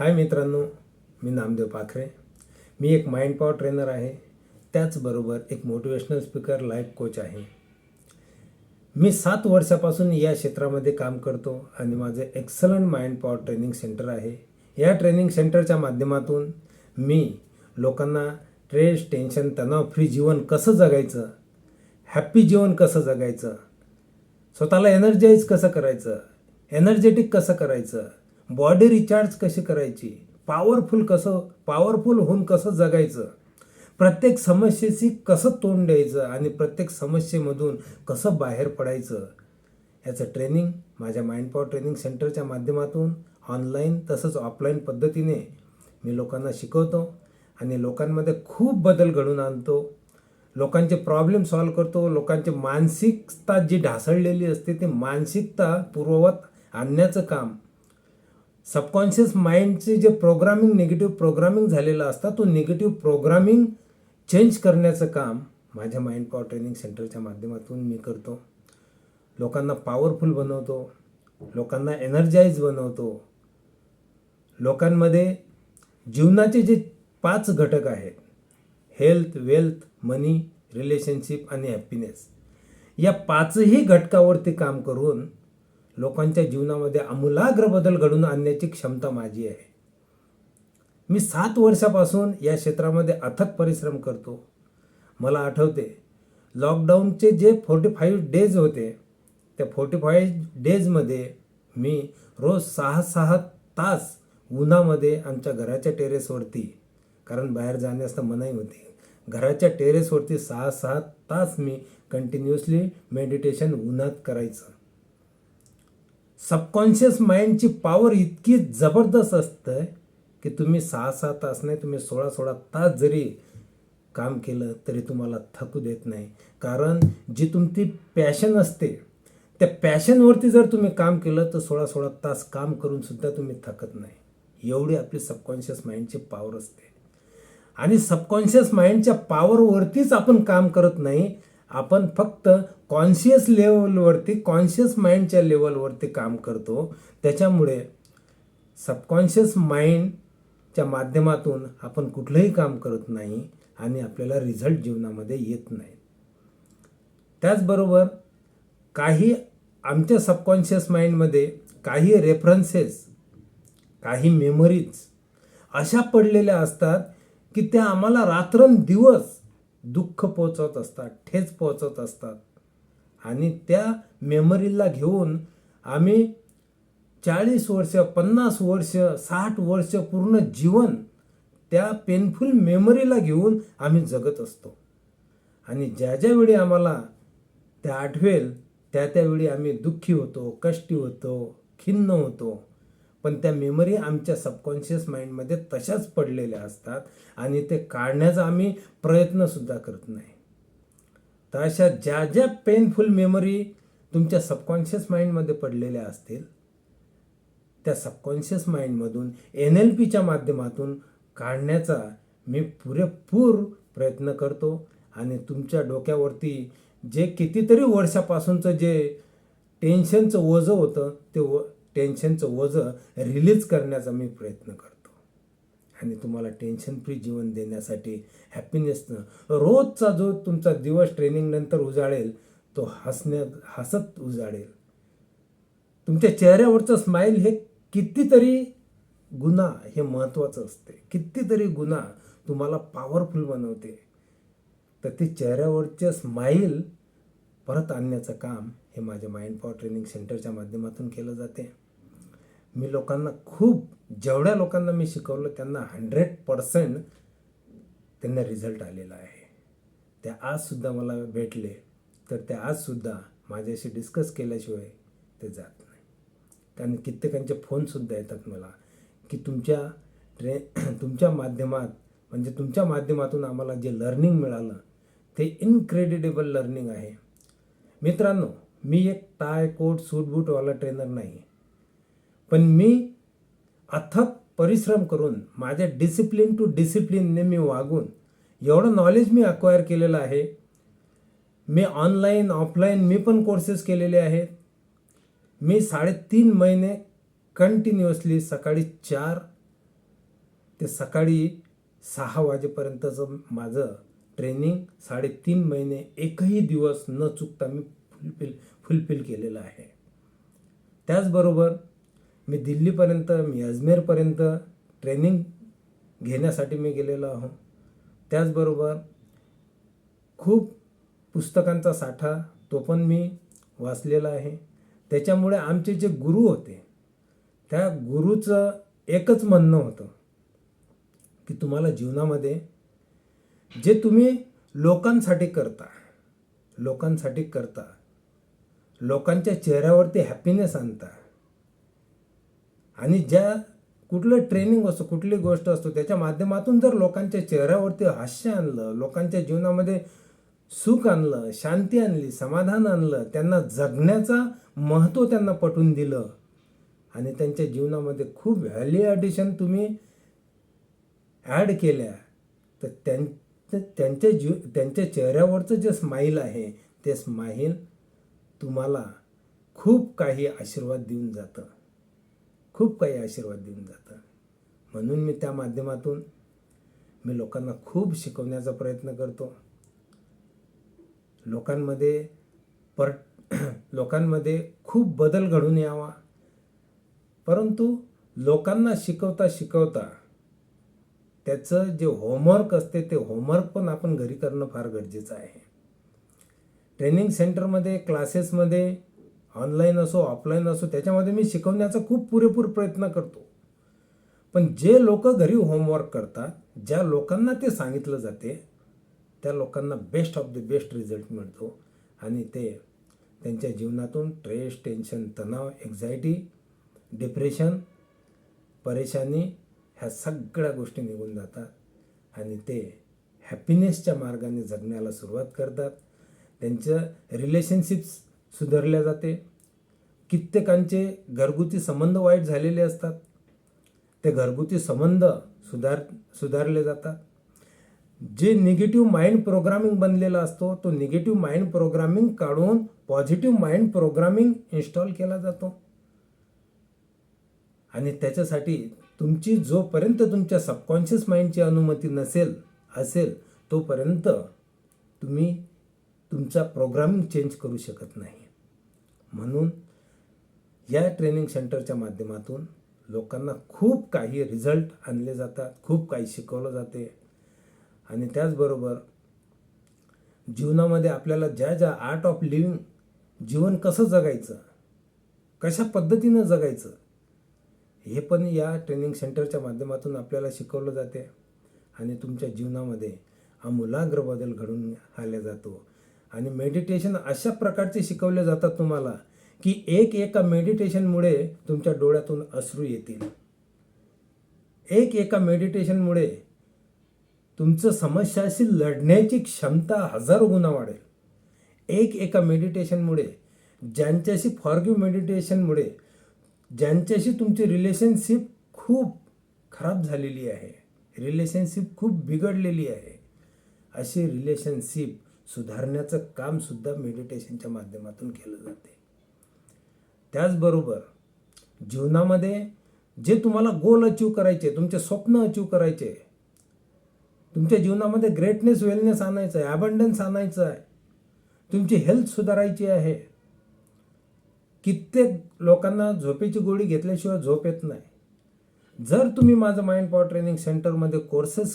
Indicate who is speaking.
Speaker 1: हाय मित्रांनो मी नामदेव पाखरे. मी एक माइंड पॉवर ट्रेनर आहे. त्याचबरोबर एक मोटिवेशनल स्पीकर लाईफ कोच आहे. मी सात वर्षापासून या क्षेत्रामध्ये काम करतो आणि माझं excellent mind power training centre आहे. या ट्रेनिंग सेंटरच्या माध्यमातून मी लोकांना स्ट्रेस टेन्शन तणाव फ्री जीवन कसं जगायचं हॅप्पी जीवन कसं जगायचं स्वतःला एनर्जाईज कसं करायचं एनर्जेटिक कसं करायचं बॉडी रिचार्ज कशी करायची? पॉवरफुल कसं पॉवरफुल होऊन कसं जगायचं? प्रत्येक समस्येशी कसं तोंड द्यायचं आणि प्रत्येक समस्येमधून कसं बाहेर पडायचं? याचं ट्रेनिंग माझ्या माइंड पॉवर ट्रेनिंग सेंटरच्या माध्यमातून ऑनलाईन तसंच ऑफलाईन पद्धतीने मी लोकांना शिकवतो आणि लोकांमध्ये खूप बदल घडून आणतो. लोकांचे प्रॉब्लेम सॉल्व करतो लोकांची मानसिकता जी ढासळलेली असते ती मानसिकता पूर्ववत आणण्याचं काम सबकॉन्शियस माइंडचे जे प्रोग्रामिंग निगेटिव्ह प्रोग्रामिंग झालेलं असतं तो निगेटिव्ह प्रोग्रामिंग चेंज करण्याचं काम माझ्या माइंड पॉवर ट्रेनिंग सेंटरच्या माध्यमातून मी करतो. लोकांना पॉवरफुल बनवतो. लोकांना एनर्जाईज बनवतो. लोकांमध्ये जीवनाचे जे पाच घटक आहेत हेल्थ वेल्थ मनी रिलेशनशिप आणि हॅपीनेस या पाचही घटकावरती काम करून लोकांच्या जीवनामध्ये आमूलाग्र बदल घडून आणण्याची क्षमता माझी आहे. मी सात वर्षापासून या क्षेत्रामध्ये अथक परिश्रम करतो. मला आठवते लॉकडाऊनचे जे फोर्टी फाईव्ह डेज होते त्या फोर्टी फाईव्ह डेजमध्ये मी रोज सहा सहा तास उन्हामध्ये आमच्या घराच्या टेरेसवरती कारण बाहेर जाण्यास तर मनाई होती घराच्या टेरेसवरती सहा सहा तास मी कंटिन्युअसली मेडिटेशन उन्हात करायचं. सबकॉन्शियस माइंडची पॉवर इतकी जबरदस्त असतं की तुम्ही सहा सहा तास नाही तुम्ही सोळा सोळा तास जरी काम केलं तरी तुम्हाला थकू देत नाही. कारण जी तुमची पॅशन असते त्या पॅशनवरती जर तुम्ही काम केलं तर सोळा सोळा तास काम करून सुद्धा तुम्ही थकत नाही. एवढी आपली सबकॉन्शियस माइंडची पॉवर असते. आणि सबकॉन्शियस माइंडच्या पॉवरवरतीच आपण काम करत नाही आपण फक्त कॉन्शियस लेवलवरती कॉन्शियस माइंडच्या लेवलवरती काम करतो. त्याच्यामुळे सबकॉन्शियस माइंडच्या माध्यमातून आपण कुठलंही काम करत नाही आणि आपल्याला रिझल्ट जीवनामध्ये येत नाही. त्याचबरोबर काही आमच्या सबकॉन्शियस माइंडमध्ये काही रेफरन्सेस काही मेमरीज अशा पडलेल्या असतात की त्या आम्हाला रात्रंदिवस दुःख पोचवत असतात ठेच पोचवत असतात. आणि त्या मेमरीला घेऊन आम्ही चाळीस वर्ष पन्नास वर्ष साठ वर्ष पूर्ण जीवन त्या पेनफुल मेमरीला घेऊन आम्ही जगत असतो. आणि ज्या ज्यावेळी आम्हाला त्या आठवेल त्या त्यावेळी आम्ही दुःखी होतो कष्टी होतो खिन्न होतो. पण त्या मेमरी आमच्या सबकॉन्शियस माइंडमध्ये तशाच पडलेल्या असतात आणि ते काढण्याचा आम्ही प्रयत्नसुद्धा करत नाही. तर अशा ज्या ज्या पेनफुल मेमरी तुमच्या सबकॉन्शियस माइंडमध्ये पडलेल्या असतील त्या सबकॉन्शियस माइंडमधून एन एल पीच्या माध्यमातून काढण्याचा मी पुरेपूर प्रयत्न करतो आणि तुमच्या डोक्यावरती जे कितीतरी वर्षापासूनचं जे टेन्शनचं ओझं होतं ते व टेन्शनचं ओझं रिलीज करण्याचा मी प्रयत्न करतो. आणि तुम्हाला टेन्शन फ्री जीवन देण्यासाठी हॅपीनेसनं रोजचा जो तुमचा दिवस ट्रेनिंगनंतर उजाळेल तो हसण्यात हसत उजाळेल. तुमच्या चेहऱ्यावरचं स्माईल हे कितीतरी गुन्हा हे महत्त्वाचं असते. कितीतरी गुन्हा तुम्हाला पॉवरफुल बनवते. तर ते चेहऱ्यावरचे स्माईल परत आणण्याचं काम हे माझ्या माइंड पॉवर ट्रेनिंग सेंटरच्या माध्यमातून केलं जाते. मी लोकांना खूप जेवढ्या लोकांना मी शिकवलं त्यांना हंड्रेड पर्सेंट त्यांना रिझल्ट आलेला आहे. त्या आजसुद्धा मला भेटले तर त्या आजसुद्धा माझ्याशी डिस्कस केल्याशिवाय ते जात नाही. कारण कित्येकांचे फोनसुद्धा येतात मला की तुमच्या ट्रे तुमच्या माध्यमात म्हणजे तुमच्या माध्यमातून आम्हाला जे लर्निंग मिळालं ते इनक्रेडिटेबल लर्निंग आहे. मित्रांनो मी एक टाय कोट सूट बूटवाला ट्रेनर नाही. पण मी अथक परिश्रम करून माझ्या डिसिप्लिन टू डिसिप्लिनने मी वागून एवढं नॉलेज मी अक्वायर केलेलं आहे. मी ऑनलाईन ऑफलाईन मी पण कोर्सेस केलेले आहेत. मी साडेतीन महिने कंटिन्युअसली सकाळी चार ते सकाळी सहा वाजेपर्यंतचं माझं ट्रेनिंग साडेतीन महिने एकही दिवस न चुकता मी फुलफिल फुलफिल केलेलं आहे. त्याचबरोबर मी दिल्लीपर्यंत मी अजमेरपर्यंत ट्रेनिंग घेण्यासाठी मी गेलेलो आहो. त्याचबरोबर खूप पुस्तकांचा साठा तो पण मी वाचलेला आहे. त्याच्यामुळे आमचे जे गुरु होते त्या गुरुचं एकच म्हणणं होतं की तुम्हाला जीवनामध्ये जे तुम्ही लोकांसाठी करता लोकांसाठी करता लोकांच्या चेहऱ्यावरती हॅपीनेस आणता आणि ज्या कुठलं ट्रेनिंग असतो कुठली गोष्ट असतो त्याच्या माध्यमातून जर लोकांच्या चेहऱ्यावरती हास्य आणलं लोकांच्या जीवनामध्ये सुख आणलं शांती आणली समाधान आणलं त्यांना जगण्याचा महत्त्व त्यांना पटवून दिलं आणि त्यांच्या जीवनामध्ये खूप व्हॅल्यू ॲडिशन तुम्ही ॲड केल्या तर त्यां त्यांच्या जीव त्यांच्या चेहऱ्यावरचं जे स्माईल आहे ते स्माईल तुम्हाला खूप काही आशीर्वाद देऊन जातं. खूप काही आशीर्वाद देऊन जातं म्हणून मी त्या माध्यमातून मी लोकांना खूप शिकवण्याचा प्रयत्न करतो. लोकांमध्ये पर लोकांमध्ये खूप बदल घडून यावा. परंतु लोकांना शिकवता शिकवता त्याचं जे होमवर्क असते ते होमवर्क पण आपण घरी करणं फार गरजेचं आहे. ट्रेनिंग सेंटरमध्ये क्लासेसमध्ये ऑनलाईन असो ऑफलाईन असो त्याच्यामध्ये मी शिकवण्याचा खूप पुरेपूर प्रयत्न करतो. पण जे लोक घरी होमवर्क करतात ज्या लोकांना ते सांगितलं जाते त्या लोकांना best of the best result मिळतो. आणि ते त्यांच्या जीवनातून स्ट्रेस टेन्शन तणाव एक्झायटी डिप्रेशन परेशानी ह्या सगळ्या गोष्टी निघून जातात. आणि ते हॅपीनेसच्या मार्गाने जगण्याला सुरुवात करतात. त्यांचं रिलेशनशिप्स सुधारल्या जाते. कित्येकांचे घरगुती संबंध वाईट झालेले असतात. ते घरगुती संबंध सुधार सुधारले जातात. जे निगेटिव्ह माइंड प्रोग्रामिंग बनलेला असतो तो निगेटिव्ह माइंड प्रोग्रामिंग काढून पॉझिटिव्ह माइंड प्रोग्रामिंग इन्स्टॉल केला जातो. आणि त्याच्यासाठी तुमची जोपर्यंत तुमच्या सबकॉन्शियस माइंडची अनुमती नसेल असेल तोपर्यंत तुम्ही तुमचा प्रोग्रामिंग चेंज करू शकत नाही. म्हणून या ट्रेनिंग सेंटरच्या माध्यमातून लोकांना खूप काही रिझल्ट आणले जातात खूप काही शिकवलं जाते. आणि त्याचबरोबर जीवनामध्ये आपल्याला ज्या ज्या आर्ट ऑफ लिव्हिंग जीवन कसं जगायचं कशा पद्धतीनं जगायचं हे पण या ट्रेनिंग सेंटरच्या माध्यमातून आपल्याला शिकवलं जाते. आणि तुमच्या जीवनामध्ये आमूलाग्र बदल घडून आल्या जातो. आणि मेडिटेशन अशा प्रकारचे शिकवले जातात तुम्हाला की एक एका मेडिटेशनमुळे तुमच्या डोळ्यातून अश्रू येतील. एक एका मेडिटेशनमुळे तुमचं समस्याशी लढण्याची क्षमता हजारो गुणा वाढेल. एक एका मेडिटेशनमुळे ज्यांच्याशी फॉरगिव्ह मेडिटेशनमुळे ज्यांच्याशी तुमची रिलेशनशिप खूप खराब झालेली आहे रिलेशनशिप खूप बिघडलेली आहे अशी रिलेशनशिप सुधारण्याचं कामसुद्धा मेडिटेशनच्या माध्यमातून केलं जाते. त्याचबरोबर जीवनामध्ये जे तुम्हाला गोल अचीव करायचे तुमचे स्वप्न अचीव करायचे तुमच्या जीवनामध्ये ग्रेटनेस वेलनेस आणायचं आहे अबंडन्स आणायचं आहे तुमची हेल्थ सुधारायची आहे. कित्येक लोकांना झोपेची गोळी घेतल्याशिवाय झोप येत नाही. जर तुम्ही माझं माइंड पॉवर ट्रेनिंग सेंटरमध्ये कोर्सेस